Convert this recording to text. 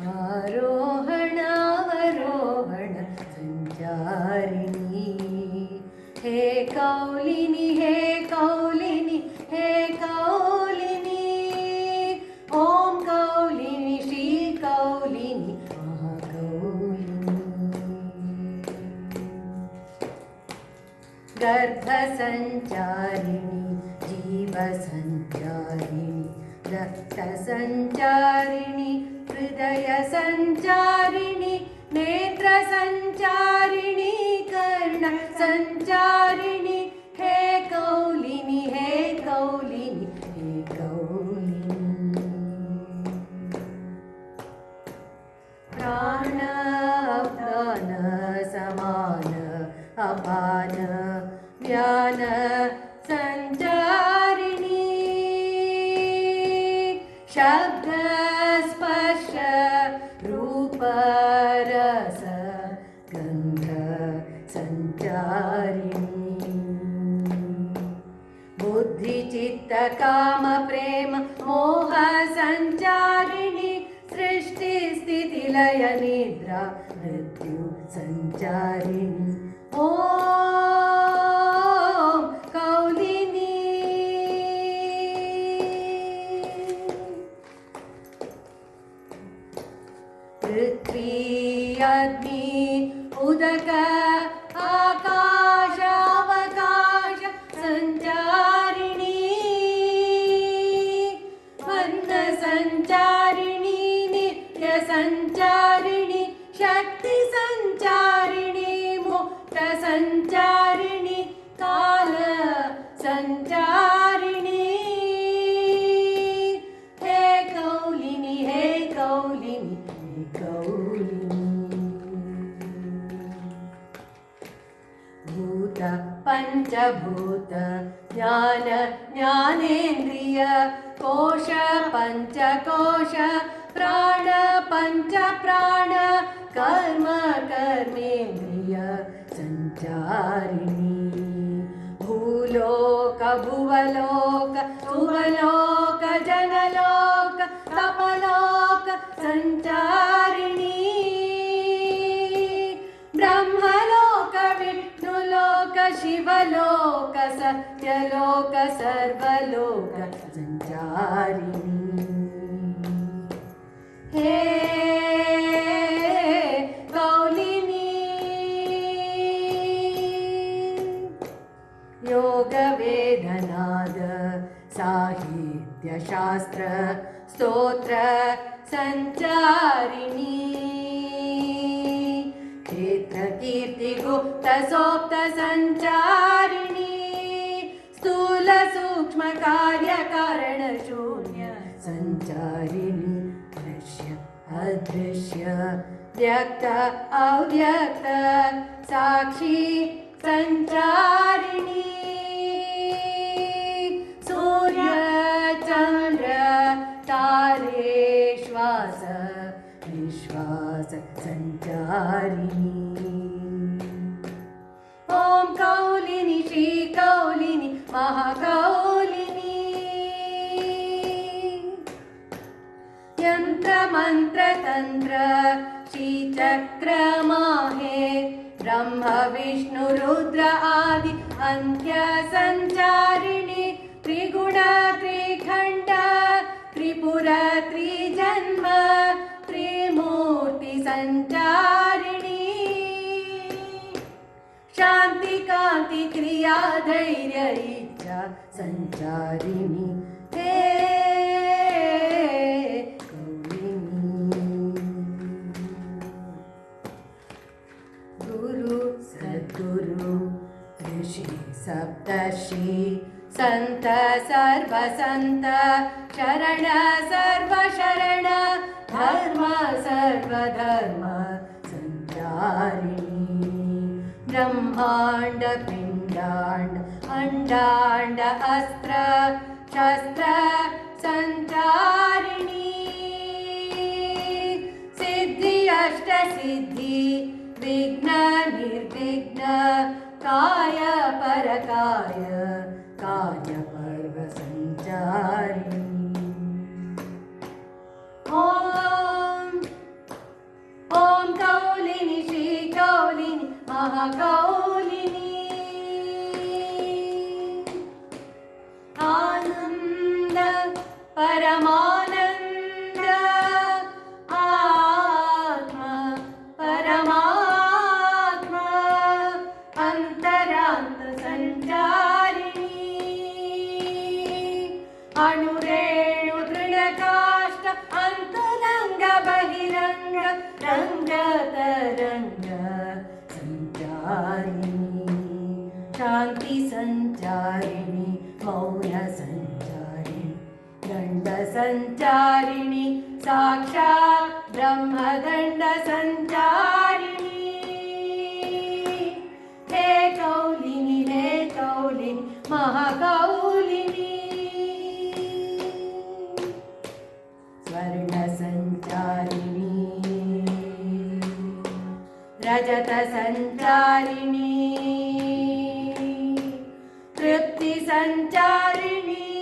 आरोहणावरोहण सञ्चारिणी। हे कौलिनि हे कौलिनि हे कौलिनि ॐ कौलिनि श्रीकौलिनि महाकौलिनि। गर्भसञ्चारिणि जीवसञ्चारिणि रक्तसञ्चारिणि हृदयसञ्चारिणि नेत्रसञ्चारिणि कर्णसञ्चारिणि हे कौलिनि हे कौलिनि हे कौलिनि। प्राण സഞ്ചാരിണി സൃഷ്ടി സ്ഥിതി ലയ നിദ്ര മൃത്യു സഞ്ചാരിണി ഓ കൗലിനി പൃഥ്വി അഗ്നി ഉദക भूत पञ्चभूत ज्ञान, ज्ञानेन्द्रिय, कोश पञ्चकोश प्राण पञ्चप्राण कर्म, कर्मेन्द्रिय सञ्चारिणी भूलोक, भुवलोक, सुवलोक, जनलोक, तपलोक सञ्चारिणी ತಾರಿಣಿ ಹೇ ಕೌಲಿನಿ ಯೋಗ ವೇದನಾದ ಸಾಹಿತ್ಯ ಶಾಸ್ತ್ರ ಸ್ತೋತ್ರ ಸಂಚಾರಿಣಿ ಕ್ಷೇತ್ರ ಕೀರ್ತಿಗೂ ತಸೋಪ್ತ ಸಂಚಾರಿಣಿ स्थूल सूक्ष्म कार्यकारणशून्य संचारिणी दृश्य अदृश्य व्यक्त अव्यक्त साक्षी संचारिणी। सूर्य चन्द्र तारे श्वास विश्वास सञ्चारिणी ॐ कौलिनि श्रीकौलिनि तंत्र शीचक्रमाे ब्रह्म, विष्णु, रुद्र आदि अंत्य अन्त्यसञ्चारिणि त्रिगुण, त्रिखण्ड, त्रिपुर, त्रिजन्म त्रिमूर्तिसञ्चारिणी शान्तिकान्तिक्रिया धैर्य, इच्छा, सञ्चारिणि। हे सप्तर्षि। सन्त सर्वसन्त शरण सर्वशरण धर्म सर्वधर्म सञ्चारिणी। ब्रह्माण्ड पिण्डाण्ड अण्डाण्ड अस्त्र शस्त्र सञ्चारिणी। सिद्धि अष्टसिद्धि विघ्न निर्विघ्न परकाय ब्रह्मदण्ड सञ्चारिणि। हे कौलिनि हे कौलिनि महाकौलिनि। स्वर्णसञ्चारिणी। रजतसञ्चारिणी। तृप्तिसञ्चारिणी